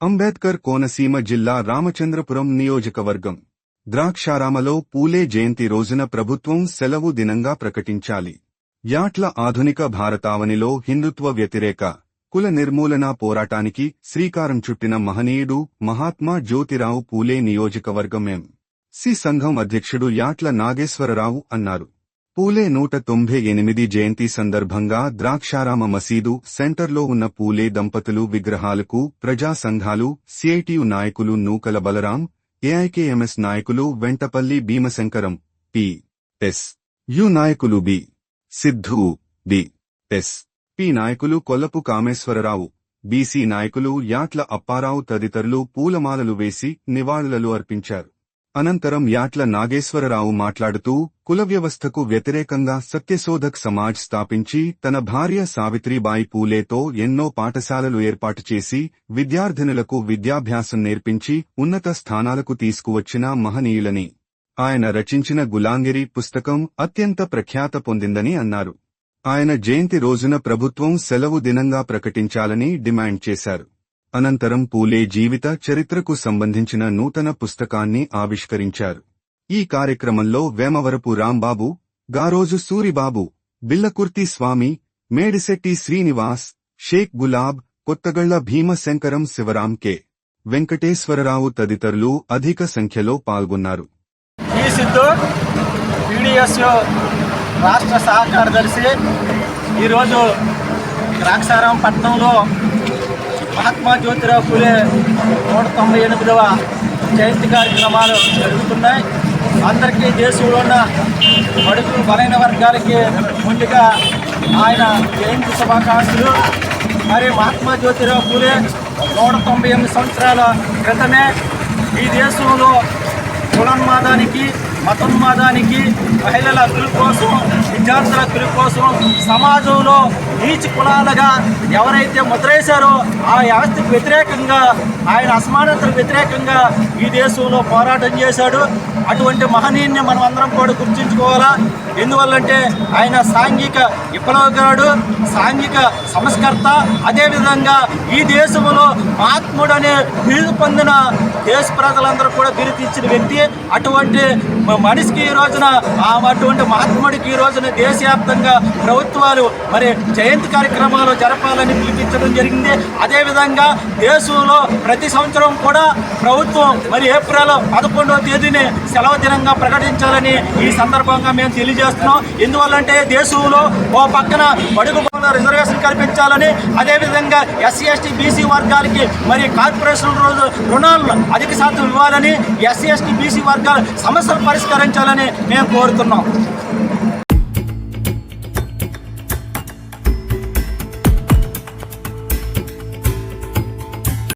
అంబేద్కర్ కోనసీమ జిల్లా రామచంద్రపురం నియోజకవర్గం. ద్రాక్షారామలో పూలే జయంతి రోజున ప్రభుత్వం సెలవు దినంగా ప్రకటించాలి. యాట్ల ఆధునిక భారతావనిలో హిందుత్వ వ్యతిరేక కుల నిర్మూలనా పోరాటానికి శ్రీకారం చుట్టిన మహనీయుడు మహాత్మా జ్యోతిరావు పూలే నియోజకవర్గం ఎం. సి. సంఘం అధ్యక్షుడు యాట్ల నాగేశ్వరరావు అన్నారు. పూలే నూట తొంభై ఎనిమిది జయంతి సందర్భంగా ద్రాక్షారామ మసీదు సెంటర్లో ఉన్న పూలే దంపతులు విగ్రహాలకు ప్రజా సంఘాలు సిఐటియు నాయకులు నూకల బలరాం ఏఐకేఎంఎస్ నాయకులు Ventapalli Bheemasankaram P. S. U నాయకులు B. Siddhu B. S. P. నాయకులు కొల్లపు కామేశ్వరరావు బీసీ నాయకులు యాట్ల అప్పారావు తదితరులు పూలమాలలు వేసి నివాళులలు అర్పించారు. అనంతరం యాట్ల నాగేశ్వరరావు మాట్లాడుతూ కుల వ్యవస్థకు వ్యతిరేకంగా సత్యశోధక్ సమాజ్ స్థాపించి తన భార్య సావిత్రిబాయి పూలేతో ఎన్నో పాఠశాలలు ఏర్పాటు చేసి విద్యార్థినులకు విద్యాభ్యాసం నేర్పించి ఉన్నత స్థానాలకు తీసుకువచ్చిన మహనీయులని. ఆయన రచించిన గులాంగిరి పుస్తకం అత్యంత ప్రఖ్యాత పొందిందని అన్నారు. ఆయన జయంతి రోజున ప్రభుత్వం సెలవు దినంగా ప్రకటించాలని డిమాండ్ చేశారు. అనంతరం పూలే జీవిత చరిత్రకు సంబంధించిన నూతన పుస్తకాన్ని ఆవిష్కరించారు. ఈ కార్యక్రమంలో వేమవరపు రాంబాబు గారోజు సూరిబాబు బిల్లకుర్తి స్వామి మేడిశెట్టి శ్రీనివాస్ షేక్ గులాబ్ కొత్తగళ్ళ భీమశంకరం శివరాం కె. వెంకటేశ్వరరావు తదితరులు అధిక సంఖ్యలో పాల్గొన్నారు. ఈ సిద్ధు రాష్ట్ర సహకారదర్శి ఈరోజు ద్రాక్షారాం పట్నంలో మహాత్మా జ్యోతిరావు ఫులే నూట తొంభై ఎనిమిదవ జయంతి కార్యక్రమాలు జరుగుతున్నాయి. అందరికీ దేశంలో ఉన్న బడుగు బలైన వర్గాలకి ముందుగా ఆయన జయంతి శుభాకాంక్షలు. మరి మహాత్మా జ్యోతిరావు ఫులే నూట తొంభై ఎనిమిది సంవత్సరాల క్రితమే ఈ దేశంలో కులన్మాదానికి మతోన్మాదానికి మహిళల హక్కుల కోసం విద్యార్థుల హక్కుల కోసం సమాజంలో నీచ్ కులాలుగా ఎవరైతే ముద్రేశారో ఆ వ్యవస్థకు వ్యతిరేకంగా ఆయన అసమానతలకు వ్యతిరేకంగా ఈ దేశంలో పోరాటం చేశాడు. అటువంటి మహనీయుని మనం అందరం కూడా గుర్తించుకోవాలా? ఎందువల్లంటే ఆయన సాంఘిక విప్లవకారుడు సాంఘిక సంస్కర్త. అదేవిధంగా ఈ దేశంలో మహాత్ముడు అనే బిరుదు పొందిన దేశ ప్రజలందరూ కూడా బిరుదు ఇచ్చిన వ్యక్తి. అటువంటి మనిషికి ఈ రోజున అటువంటి మహాత్ముడికి ఈ రోజున దేశవ్యాప్తంగా ప్రభుత్వాలు మరి జయంతి కార్యక్రమాలు జరపాలని పిలిపించడం జరిగింది. అదేవిధంగా దేశంలో ప్రతి సంవత్సరం కూడా ప్రభుత్వం మరి ఏప్రిల్ పదకొండవ తేదీని సెలవు దినంగా ప్రకటించాలని ఈ సందర్భంగా మేము తెలియజేస్తున్నాం. ఎందువల్లంటే దేశంలో ఓ పక్కన బడుగు రిజర్వేషన్ కల్పించాలని అదేవిధంగా ఎస్సీ ఎస్టీ బీసీ వర్గాలకి మరి కార్పొరేషన్ రోజు రుణాలను అధిక శాతం ఇవ్వాలని ఎస్సీ ఎస్టీ బీసీ వర్గాల సమస్యలు పరిష్కరించాలని మేము కోరుతున్నాం.